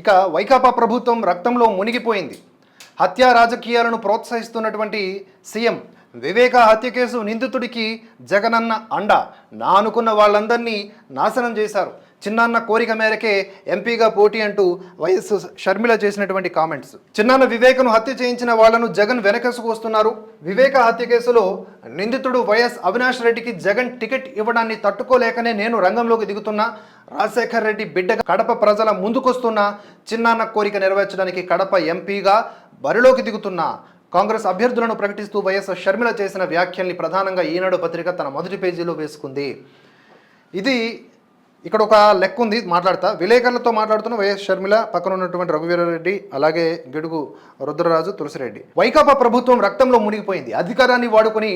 ఇక వైకాపా ప్రభుత్వం రక్తంలో మునిగిపోయింది. హత్యా రాజకీయాలను ప్రోత్సహిస్తున్నటువంటి సీఎం వివేక హత్య కేసు నిందితుడికి జగనన్న అండ. నా అనుకున్న వాళ్ళందరినీ నాశనం చేశారు. చిన్నాన్న కోరిక మేరకే ఎంపీగా పోటీ అంటూ వైఎస్ షర్మిల చేసినటువంటి కామెంట్స్. చిన్నాన్న వివేకను హత్య చేయించిన వాళ్ళను జగన్ వెనకసుకు వస్తున్నారు. వివేక హత్య కేసులో నిందితుడు వైఎస్ అవినాష్ రెడ్డికి జగన్ టికెట్ ఇవ్వడాన్ని తట్టుకోలేకనే నేను రంగంలోకి దిగుతున్నా. రాజశేఖర్ రెడ్డి బిడ్డగా కడప ప్రజల ముందుకొస్తున్న చిన్నాన్న కోరిక నెరవేర్చడానికి కడప ఎంపీగా బరిలోకి దిగుతున్నా. కాంగ్రెస్ అభ్యర్థులను ప్రకటిస్తూ వైఎస్ షర్మిల చేసిన వ్యాఖ్యల్ని ప్రధానంగా ఈనాడు పత్రిక తన మొదటి పేజీలో వేసుకుంది. ఇది ఇక్కడ ఒక లెక్క ఉంది మాట్లాడతా. విలేకరులతో మాట్లాడుతున్న వైఎస్ షర్మిల పక్కన ఉన్నటువంటి రఘువీరారెడ్డి అలాగే గిడుగు రుద్రరాజు తులసిరెడ్డి. వైకాపా ప్రభుత్వం రక్తంలో మునిగిపోయింది. అధికారాన్ని వాడుకొని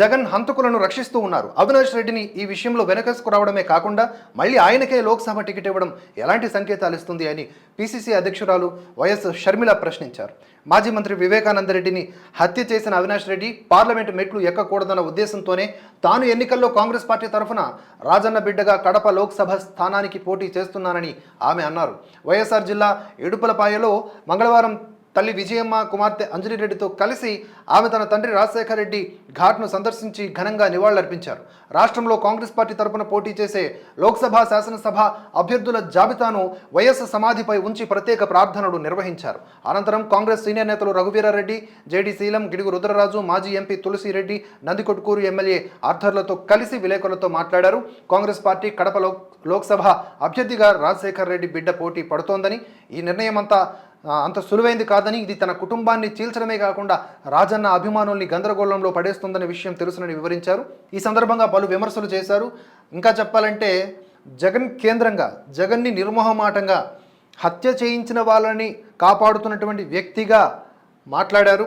జగన్ హంతకులను రక్షిస్తూ ఉన్నారు. అవినాష్ రెడ్డిని ఈ విషయంలో వెనకసుకు రావడమే కాకుండా మళ్ళీ ఆయనకే లోక్సభ టికెట్ ఇవ్వడం ఎలాంటి సంకేతాలు ఇస్తుంది అని పిసిసి అధ్యక్షురాలు వైఎస్ షర్మిల ప్రశ్నించారు. మాజీ మంత్రి వివేకానందరెడ్డిని హత్య చేసిన అవినాష్ రెడ్డి పార్లమెంటు మెట్లు ఎక్కకూడదన్న ఉద్దేశంతోనే తాను ఎన్నికల్లో కాంగ్రెస్ పార్టీ తరఫున రాజన్న బిడ్డగా కడప లోక్సభ స్థానానికి పోటీ చేస్తున్నానని ఆమె అన్నారు. వైఎస్ఆర్ జిల్లా ఇడుపులపాయలో మంగళవారం తల్లి విజయమ్మ కుమార్తె అంజలిరెడ్డితో కలిసి ఆమె తన తండ్రి రాజశేఖర రెడ్డి ఘాట్ను సందర్శించి ఘనంగా నివాళులర్పించారు. రాష్ట్రంలో కాంగ్రెస్ పార్టీ తరపున పోటీ చేసే లోక్సభ శాసనసభ అభ్యర్థుల జాబితాను వైఎస్ సమాధిపై ఉంచి ప్రత్యేక ప్రార్థనలు నిర్వహించారు. అనంతరం కాంగ్రెస్ సీనియర్ నేతలు రఘువీరారెడ్డి జేడీ శీలం గిడుగు రుద్రరాజు మాజీ ఎంపీ తులసిరెడ్డి నందికొట్కూరు ఎమ్మెల్యే ఆర్థర్లతో కలిసి విలేకరులతో మాట్లాడారు. కాంగ్రెస్ పార్టీ కడప లోక్సభ అభ్యర్థిగా రాజశేఖర్ రెడ్డి బిడ్డ పోటీ పడుతోందని ఈ నిర్ణయం అంతా అంత సులువైంది కాదని ఇది తన కుటుంబాన్ని చీల్చడమే కాకుండా రాజన్న అభిమానుల్ని గందరగోళంలో పడేస్తుందనే విషయం తెలుసునని వివరించారు. ఈ సందర్భంగా పలు విమర్శలు చేశారు. ఇంకా చెప్పాలంటే జగన్ కేంద్రంగా జగన్ని నిర్మోహమాటంగా హత్య చేయించిన వాళ్ళని కాపాడుతున్నటువంటి వ్యక్తిగా మాట్లాడారు.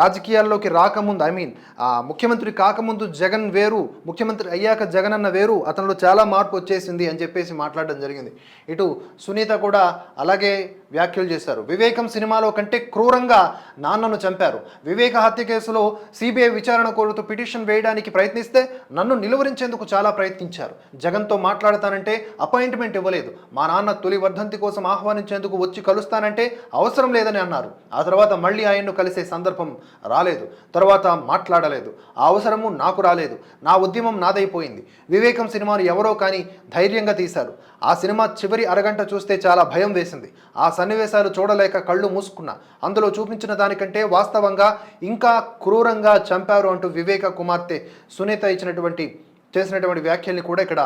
రాజకీయాల్లోకి రాకముందు ఐ మీన్ ముఖ్యమంత్రి కాకముందు జగన్ వేరు ముఖ్యమంత్రి అయ్యాక జగన్ అన్న వేరు అతనిలో చాలా మార్పు వచ్చేసింది అని చెప్పేసి మాట్లాడడం జరిగింది. ఇటు సునీత కూడా అలాగే వ్యాఖ్యలు చేశారు. వివేకం సినిమాలో కంటే క్రూరంగా నాన్నను చంపారు. వివేక హత్య కేసులో సిబిఐ విచారణ కోరుతూ పిటిషన్ వేయడానికి ప్రయత్నిస్తే నన్ను నిలువరించేందుకు చాలా ప్రయత్నించారు. జగన్తో మాట్లాడతానంటే అపాయింట్మెంట్ ఇవ్వలేదు. మా నాన్న తొలి వర్ధంతి కోసం ఆహ్వానించేందుకు వచ్చి కలుస్తానంటే అవసరం లేదని అన్నారు. ఆ తర్వాత మళ్ళీ ఆయన్ను కలిసే సందర్భం రాలేదు. తర్వాత మాట్లాడలేదు. ఆ అవసరము నాకు రాలేదు. నా ఉద్యమం నాదైపోయింది. వివేకం సినిమాను ఎవరో కానీ ధైర్యంగా తీశారు. ఆ సినిమా చివరి అరగంట చూస్తే చాలా భయం వేసింది. ఆ సన్నివేశాలు చూడలేక కళ్ళు మూసుకున్నా. అందులో చూపించిన దానికంటే వాస్తవంగా ఇంకా క్రూరంగా చంపారు అంటూ వివేక కుమార్తె సునీత ఇచ్చినటువంటి చేసినటువంటి వ్యాఖ్యల్ని కూడా ఇక్కడ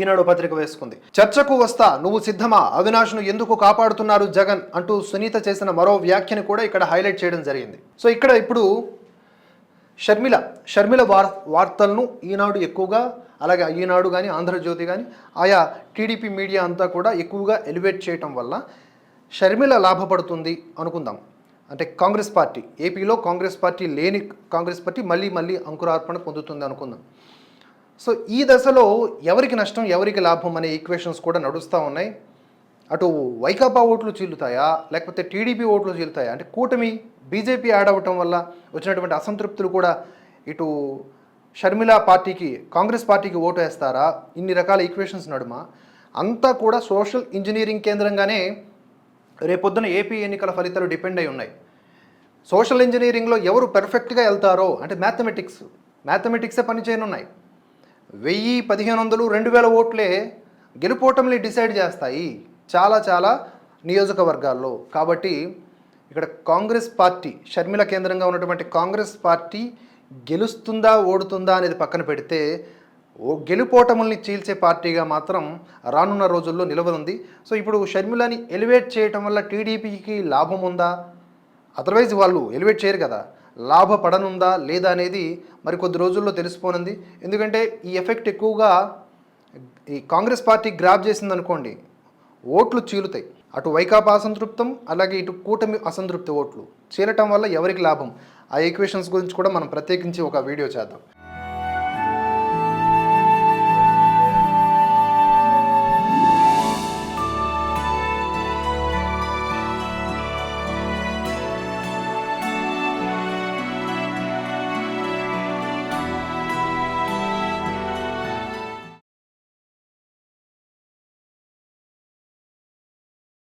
ఈనాడు పత్రిక వేసుకుంది. చర్చకు వస్తా నువ్వు సిద్ధమా? అవినాష్ను ఎందుకు కాపాడుతున్నారు జగన్? అంటూ సునీత చేసిన మరో వ్యాఖ్యని కూడా ఇక్కడ హైలైట్ చేయడం జరిగింది. సో ఇక్కడ ఇప్పుడు షర్మిల షర్మిల వార్ వార్తలను ఈనాడు ఎక్కువగా అలాగే ఈనాడు కానీ ఆంధ్రజ్యోతి కానీ ఆయా టీడీపీ మీడియా అంతా కూడా ఎక్కువగా ఎలివేట్ చేయటం వల్ల షర్మిల లాభపడుతుంది అనుకుందాం. అంటే కాంగ్రెస్ పార్టీ ఏపీలో కాంగ్రెస్ పార్టీ లేని కాంగ్రెస్ పార్టీ మళ్ళీ మళ్ళీ అంకురార్పణ పొందుతుంది అనుకుందాం. సో ఈ దశలో ఎవరికి నష్టం ఎవరికి లాభం అనే ఈక్వేషన్స్ కూడా నడుస్తూ ఉన్నాయి. అటు వైకాపా ఓట్లు చీలుతాయా? లేకపోతే టీడీపీ ఓట్లు చీలుతాయా? అంటే కూటమి బీజేపీ యాడ్ అవ్వటం వల్ల వచ్చినటువంటి అసంతృప్తులు కూడా ఇటు షర్మిల పార్టీకి కాంగ్రెస్ పార్టీకి ఓటు వేస్తారా? ఇన్ని రకాల ఈక్వేషన్స్ నడుమ? అంతా కూడా సోషల్ ఇంజనీరింగ్ కేంద్రంగానే రేపొద్దున ఏపీ ఎన్నికల ఫలితాలు డిపెండ్ అయి ఉన్నాయి. సోషల్ ఇంజనీరింగ్లో ఎవరు పెర్ఫెక్ట్గా వెళ్తారో అంటే మ్యాథమెటిక్స్ మ్యాథమెటిక్సే పనిచేయనున్నాయి. వెయ్యి పదిహేను వందలు రెండు వేల ఓట్లే గెలుపోటమిని డిసైడ్ చేస్తాయి చాలా చాలా నియోజకవర్గాల్లో. కాబట్టి ఇక్కడ కాంగ్రెస్ పార్టీ షర్మిల కేంద్రంగా ఉన్నటువంటి కాంగ్రెస్ పార్టీ గెలుస్తుందా ఓడుతుందా అనేది పక్కన పెడితే ఓ గెలుపోటముల్ని చీల్చే పార్టీగా మాత్రం రానున్న రోజుల్లో నిలవనుంది. సో ఇప్పుడు షర్మిలని ఎలివేట్ చేయటం వల్ల టీడీపీకి లాభం ఉందా? అదర్వైజ్ వాళ్ళు ఎలివేట్ చేయరు కదా. లాభపడనుందా లేదా అనేది మరి కొద్ది రోజుల్లో తెలిసిపోనుంది. ఎందుకంటే ఈ ఎఫెక్ట్ ఎక్కువగా ఈ కాంగ్రెస్ పార్టీ గ్రాప్ చేసింది అనుకోండి ఓట్లు చీలుతాయి. అటు వైకాపా అసంతృప్తం అలాగే ఇటు కూటమి అసంతృప్తి ఓట్లు చీలటం వల్ల ఎవరికి లాభం? ఆ ఈక్వేషన్స్ గురించి కూడా మనం ప్రత్యేకించి ఒక వీడియో చేద్దాం.